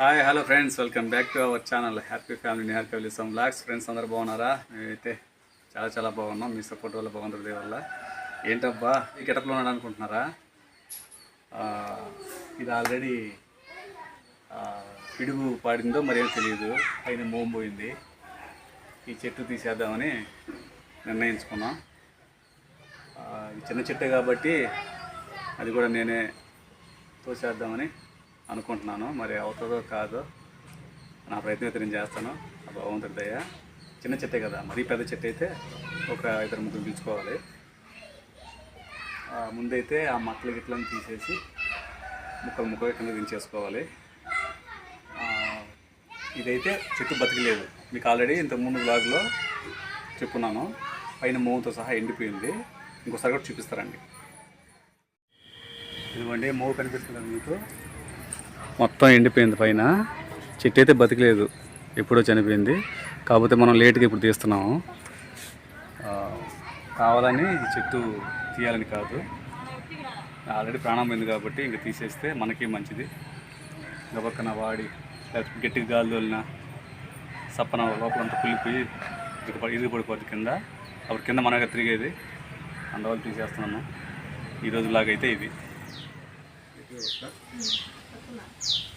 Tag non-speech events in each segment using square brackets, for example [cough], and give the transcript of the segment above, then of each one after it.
Hi hello friends welcome back to our channel happy family Nihar family some blogs friends అందరు బాగున్నారా? మేమైతే చాలా చాలా బాగున్నాం. మీ సపోర్ట్ వల్ల బాగుంటుంది వల్ల. ఏంటబ్బా ఈ గెటప్లో ఉన్నాడు అనుకుంటున్నారా? ఇది ఆల్రెడీ పిడుగు పాడిందో మరేం తెలియదు. పైన మోం పోయింది. ఈ చెట్టు తీసేద్దామని నిర్ణయించుకున్నాం. ఇది చిన్న చెట్టే కాబట్టి అది కూడా నేనే తోసేద్దామని అనుకుంటున్నాను. మరి అవుతుందో కాదో నా ప్రయత్నం అయితే నేను చేస్తాను. ఆ భగవంతుడి దయ. చిన్న చెట్టే కదా మరీ పెద్ద చెట్టు అయితే ఒక ఇద్దరు ముగ్గురు పిలుచుకోవాలి. ముందైతే ఆ మట్టలు గిట్లని తీసేసి ముక్కలు ముక్కలు కింద దించేసుకోవాలి. ఇదైతే చెట్టు బతికలేదు. మీకు ఆల్రెడీ ఇంతకుముందు బ్లాగ్లో చెప్పున్నాను. పైన మోవుతో సహా ఎండిపోయింది. ఇంకోసారి కూడా చూపిస్తారండి. ఇదిగోండి మూవ్ కనిపిస్తుంది మీకు. మొత్తం ఎండిపోయింది పైన. చెట్టు అయితే బతికలేదు. ఎప్పుడో చనిపోయింది. కాకపోతే మనం లేట్గా ఇప్పుడు తీస్తున్నాము. కావాలని చెట్టు తీయాలని కాదు. ఆల్రెడీ ప్రాణం పోయింది కాబట్టి ఇంక తీసేస్తే మనకి మంచిది. గబక్కన వాడి లేకపోతే గట్టిగా గాలి తోలిన సప్పన లోపలంతా కులిపోయి ఇరుగు ఇరుగు పడిపోద్ది కింద. అప్పుడు కింద మనగా తిరిగేది. అందువల్ల తీసేస్తున్నాను ఈరోజు లాగైతే ఇది. Marcos.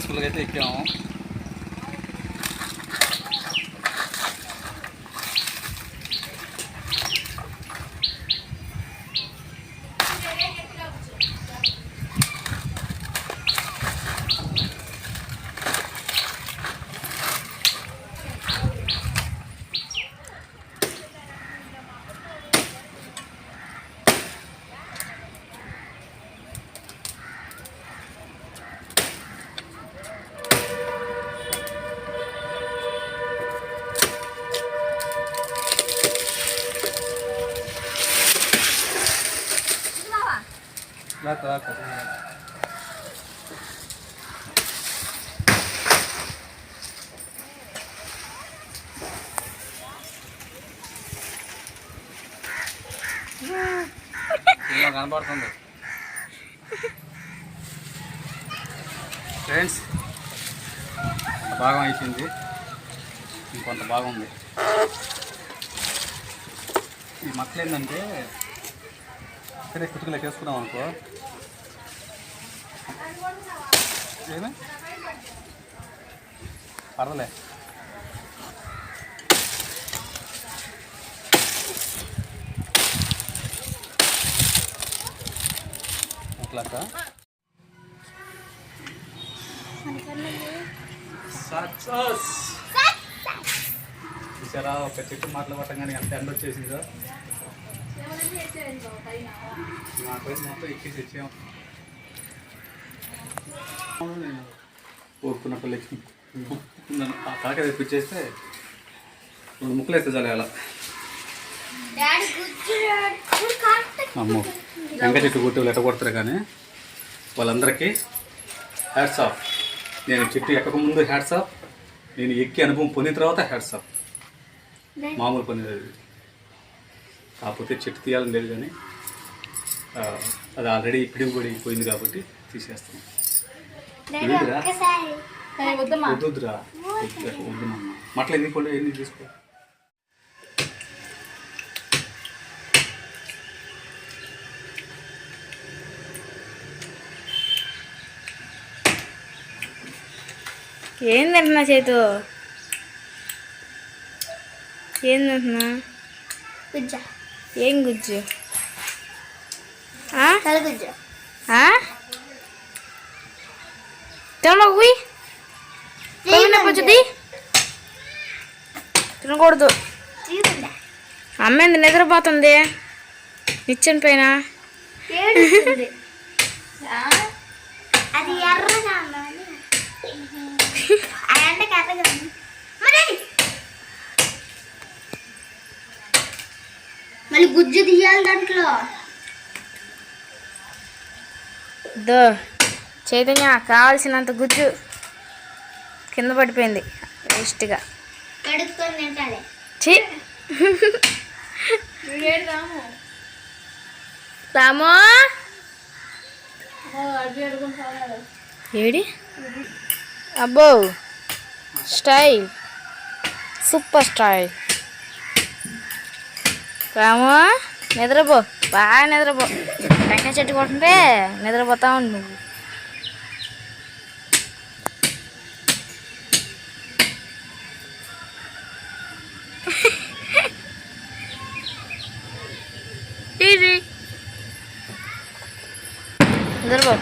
సక్సెస్ఫుల్గా అయితే ఎక్కాము లాక్ లాక్ కనబడుతుంది ఫ్రెండ్స్ భాగం అయిపోయింది. ఇంకొంత భాగం ఉంది ఈ మక్కలు ఏంటంటే ఇక్కడే కుతుకులకి వేసుకున్నాం అనుకో. ఏమే పర్వాలే. సక్సెస్ చూసారా ఒక చెట్టు మాటలు పట్టంగానే ఎంత ఎండ వచ్చేసిందో నాకైతే మొత్తం ఎక్కేసి వచ్చాం. ఊరుకున్న పిల్లకి ఆ కాకి తెప్పించేస్తే రెండు ముక్కలు వేస్తే చాలు అలా. అమ్మో. వెంక చెట్టు కొట్టి లెట కొడతారు కానీ వాళ్ళందరికీ హ్యాట్స్ ఆఫ్. నేను చెట్టు ఎక్కక ముందు హ్యాట్స్ ఆఫ్. నేను ఎక్కి అనుభవం పొందిన తర్వాత హ్యాట్స్ ఆఫ్. మామూలు పని. కాకపోతే చెట్టు తీయాలని లేదు కానీ అది ఆల్రెడీ పిడివి పడి పోయింది కాబట్టి తీసేస్తాను. వద్దురా. వద్దుమా మట్ల ఎందుకు కొండ ఎన్ని తీసుకో. ఏం తింటున్నా చేతు? ఏం ఏం గుజ్జు. ఆ? పోయి వచ్చింది తినకూడదు. తీయకుండా అమ్మ నిద్రపోతుంది. నిచ్చిన పైన? అది ఎర్రగా మళ్ళీ గుజ్జు తీయాలి దాంట్లో. దో. చైతన్య కావాల్సినంత గుజ్జు కింద పడిపోయింది వేస్ట్గా రామో? ఏడి? అబ్బో! స్టైల్. Super style. రాము నిద్రపో. బాగా నిద్రపో. టెంకాయ చెట్టు కొట్టుంటే నిద్రపోతా ఉండు నువ్వు.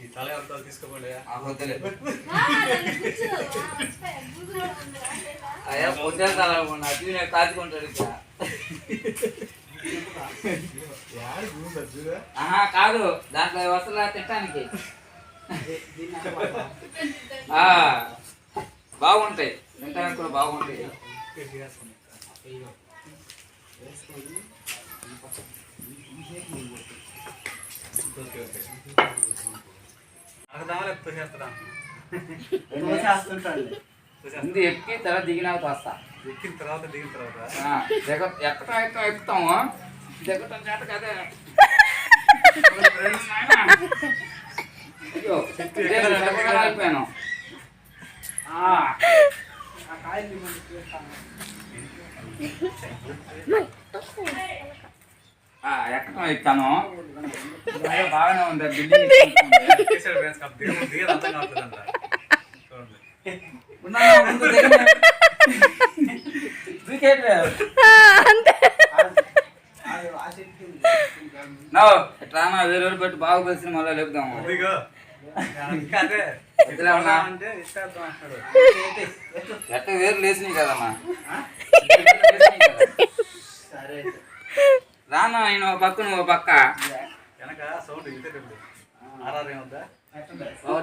ఈ తల ఎంత తీసుకోపోలే అయ్యా పొద్దున తలకుండా అది నేను కాచుకుంటాడు ఇక్కడ ఆహా కాదు. దాంట్లో తినడానికి ఆ, బాగుంటాయి. తినడానికి కూడా బాగుంటాయి. లేకపోతే చేస్తాడా ముందు ఎక్కి తర్వాత దిగినాక వస్తా ఎక్కిన తర్వాత దిగిన తర్వాత. దిగ ఎక్కటం ఎక్కటం ఎక్కుతాము దిగటం చేత కదే. అయిపోయాను ఆ, ఎక్కుతాను బాగా- బాగానే ఉంది బిల్డింగ్ నా వేరే పెట్టి బాగా కలిసి మళ్ళీ లేపుదాము. ఇదిగో ఇంకా అదే. ఇట్లా ఉన్నా? అంటే ఇష్టం అంటాడు. ఎట్ట వేరు లేచినాయి కదమ్మా కదా. రానా నేను ఒక పక్క నువ్వు పక్క. వెనక సౌండ్ ఆర్ఆర్ ఏమవుతా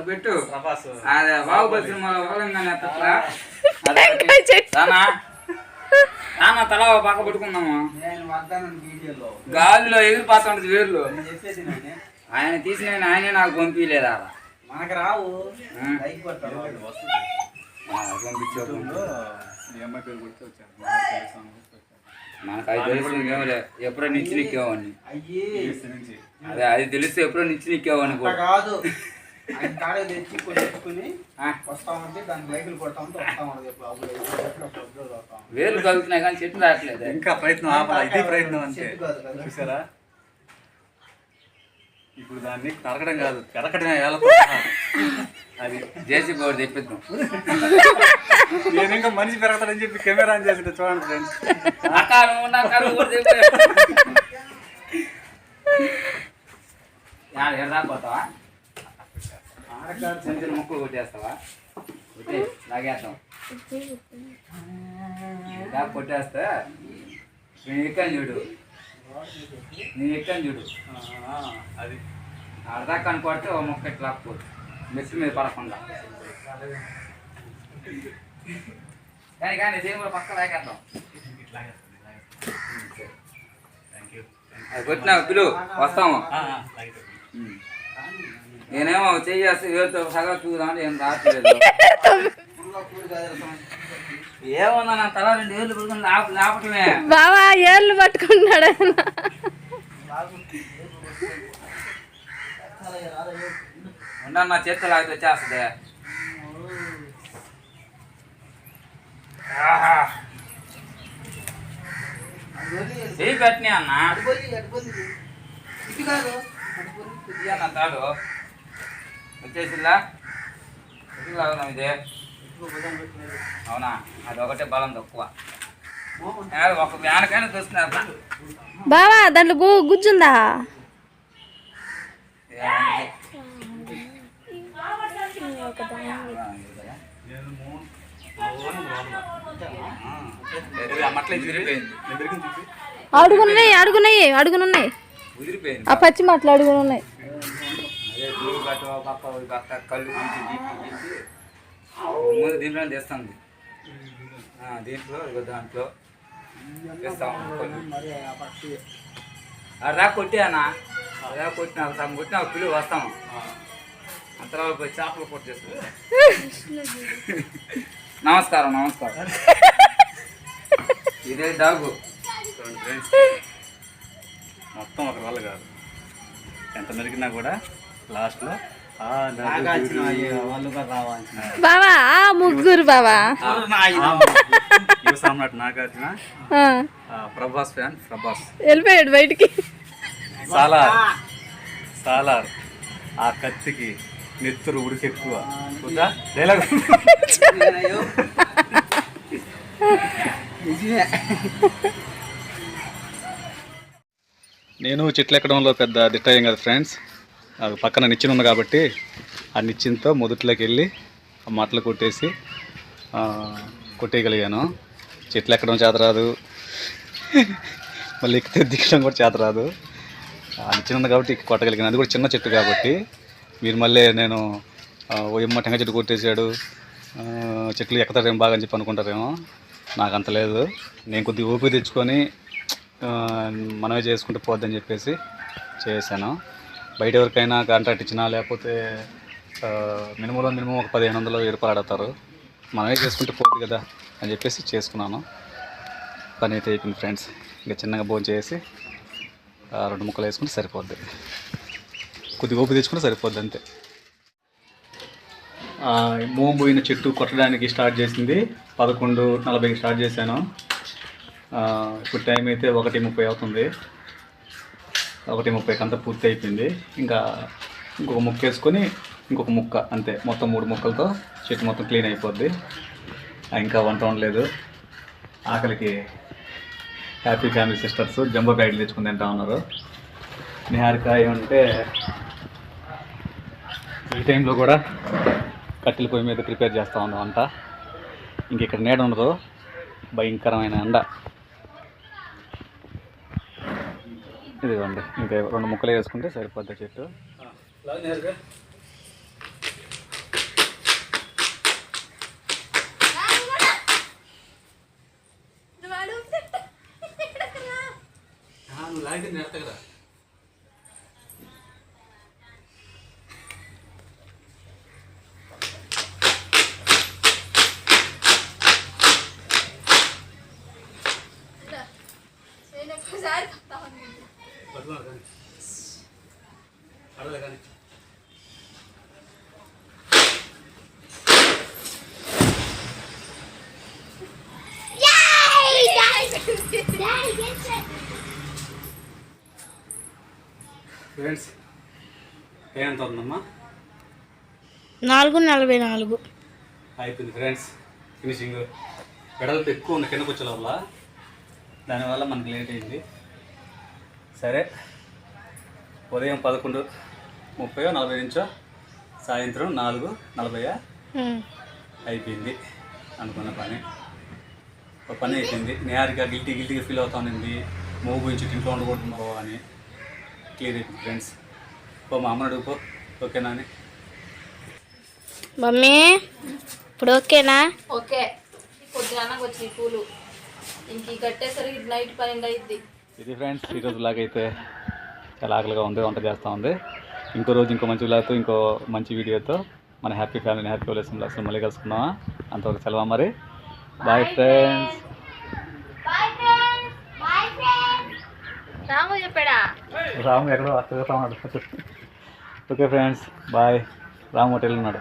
పెట్టు. ప్రభాస్. అదే బాహుబలి సినిమాలో వదలంగానే అట్లా రానా? రానా తల ఒక పక్క పట్టుకున్నాము గాలిలో ఎగిరిపోతా ఉంటుంది వేర్లు. ఆయన తీసిన ఆయనే నాకు పంపించలేదు? అలా మనకు రావు. ఆ. మనకు అది తెలుసు ఎప్పుడో నిచ్చి నిక్కేవాడిని అయ్యి. నుంచి. అదే అది తెలిస్తే ఎప్పుడో నిచ్చి నిక్కేవాడిని కాదు. [laughs] ఆయన కాడే తెచ్చి లైకులు. వేలు కలుగుతున్నాయి కానీ చెట్లు రావట్లేదు. ఇంకా ప్రయత్నం ఆపాలి ఇదే ప్రయత్నం అంతే. చెట్టు. చూసారా? ఇప్పుడు దాన్ని తరగడం కాదు పెరగడమే ఏళ్ళతో [laughs] అది. జేసీ బోర్డు తెప్పిద్దాం. [laughs] నేను ఇంకా మనిషి పెరగతాడని చెప్పి కెమెరా ఆన్ చేసింది చూడండి ఫ్రెండ్స్. చిన్న ముక్కలు కొట్టేస్తావా? కొట్టి లాగేస్తాం ఇలా కొట్టేస్తే నేను ఎక్కాను చూడు. నేను ఎక్కాను చూడు. అది. అర్ధాకా కొడితే ఓ ముక్క ఇట్లా మెస్సి మీద పడకుండా. కానీ కానీ సేమ్ కూడా పక్క అది కొట్టినా పిలు వస్తాము. నేనేమో చెయ్యేస్తే వేరుతో సగం చూద్దాం ఏం రావట్లేదు. ఏమన్నా నా తల రెండు పడుకుని లాప లాపటమే బావా ఏర్లు పట్టుకున్నాడు ఆయన. లాగు. చాలా ఉంటా నా చేతులు ఆగితే వచ్చేస్తుంది చెయ్యి పెట్టినా అన్న? ఇది అన్న తాడు వచ్చేసిందా ఇది? అవునా? అది ఒకటే బలం తక్కువ. ఒక వ్యానకైనా చూస్తున్నారు. బావా దాంట్లో గు గుజ్జుందా? ఏ, అడుగున్నాయి అడుగున్నాయి అడుగునున్నాయి ఉదిరిపోయింది ఆ పచ్చి మాటలు అడుగునున్నాయి అదే పక్క కళ్ళు ముందు దీంట్లో తీస్తుంది దీంట్లో దాంట్లో మరి ఆ రా కొట్టానా రా కొట్టిన సగం కొట్టిన పిల్లి పిలువ వస్తాము అంతలో పోయి చేపలు కొట్టేస్తాం నమస్కారం నమస్కారం. [laughs] ఇదే డాగు. మొత్తం ఒక వాళ్ళు కాదు. ఎంత మెరిగినా కూడా లాస్ట్లో బావా ఆ ముగ్గురు బావా? సామ్రాట్ నాగార్జున ప్రభాస్ ఫ్యాన్ ప్రభాస్. వెళ్ళిపోయాడు బయటికి. సాలార్. సాలార్. ఆ కత్తికి నెత్తురు చూద్దా డైలాగ్. నిజమే. నేను చెట్లు ఎక్కడంలో పెద్ద దిట్టయ్యం కదా ఫ్రెండ్స్. అది పక్కన నిచ్చెన ఉంది కాబట్టి ఆ నిచ్చెనతో మొదట్లోకి వెళ్ళి ఆ మట్టలు కొట్టేసి ఆ, కొట్టేయగలిగాను. చెట్లు ఎక్కడం చేత రాదు మళ్ళీ ఎక్కితే దిగడం కూడా చేత రాదు ఆ నిచ్చెన ఉంది కాబట్టి కొట్టగలిగాను. అది కూడా చిన్న చెట్టు కాబట్టి మీరు మళ్ళీ నేను ఓయమ్మ ఓ టెంక చెట్టు కొట్టేశాడు చెట్లు ఎక్కుతారేమో బాగా అని చెప్పి అనుకుంటారేమో. నాకు అంత లేదు. నేను కొద్దిగా ఓపిక తెచ్చుకొని మనమే చేసుకుంటే పోద్దని చెప్పేసి చేశాను. బయట ఎవరికైనా కాంట్రాక్ట్ ఇచ్చినా లేకపోతే మినిమంలో మినిమం ఒక పదిహేను వందలు వెయ్యి రూపాయలు మనమే చేసుకుంటే పోదు కదా అని చెప్పేసి చేసుకున్నాను. పని అయితే అయిపోయింది ఫ్రెండ్స్. ఇంకా చిన్నగా భోజనం చేసి ఆ, రెండు ముక్కలు వేసుకుంటే సరిపోద్ది. కొద్ది ఓపు తెచ్చుకుంటే సరిపోద్ది అంతే. మోం పోయిన చెట్టు కొట్టడానికి స్టార్ట్ చేసింది. పదకొండు నలభైకి స్టార్ట్ చేశాను. ఇప్పుడు టైం అయితే ఒకటి ముప్పై అవుతుంది. ఒకటి ముప్పైకి అంతా పూర్తి అయిపోయింది. ఇంకా ఇంకొక ముక్క వేసుకొని ఇంకొక ముక్క అంతే. మొత్తం మూడు ముక్కలతో చెట్టు మొత్తం క్లీన్ అయిపోద్ది. ఇంకా వంట ఉండలేదు ఆకలికి హ్యాపీ ఫ్యామిలీ సిస్టర్స్ జంబో గైడ్లు తెచ్చుకుని తింటా ఉన్నారు. నిహారిక ఏమంటే ఈ టైంలో కూడా కట్టెల పొయ్యి మీద ప్రిపేర్ చేస్తూ ఉన్నాం వంట ఇంక ఇక్కడ నీడ ఉండదు. భయంకరమైన ఎండ. ఇదిగోండి ఇంకా రెండు ముక్కలు వేసుకుంటే సరిపోద్ది చెట్టు. నువ్వు లాగితే కదా కానీ. ఫ్రెండ్స్ ఏమంత ఉందమ్మా నాలుగు నలభై నాలుగు. అయిపోయింది ఫ్రెండ్స్ ఫినిషింగ్ వెడల్పు ఎక్కువ ఉంది కిందకు వచ్చే లోపల దానివల్ల మనకి లేట్ అయింది. సరే ఉదయం పదకొండు ముప్పై నలభై నుంచో సాయంత్రం నాలుగు నలభై. అయిపోయింది అనుకున్న పని. ఒక పని అయిపోయింది. నేహారిక గిల్టీ గిల్టీగా ఫీల్ అవుతా ఉంది మూవ్ గురించి ఇంట్లో ఉండకూడదు అని క్లియర్ అయిపోయింది ఫ్రెండ్స్ ఓ మా అమ్మని అడుగుపో ఓకేనా అని మమ్మీ ఇప్పుడు ఓకేనా? ఓకే. పొద్దున వచ్చినాయి పూలు. ఇంక ఈ కట్టేసరికి నైట్ పన్నెండు అయింది ఇది ఫ్రెండ్స్ ఈరోజు లాగ్ అయితే చాలా ఆకలిగా ఉంది వంట చేస్తూ ఉంది. ఇంకో రోజు ఇంకో మంచి లాతో ఇంకో మంచి వీడియోతో మన హ్యాపీ ఫ్యామిలీ హ్యాపీ విలేజ్ లాస్ మళ్ళీ కలుసుకుందామా? అంతవరకు సెలవు మరి? బాయ్ ఫ్రెండ్స్ రాము చెప్పాడా? రాము ఎక్కడో అక్కడ okay friends bye Ram hotel ఉన్నాడు.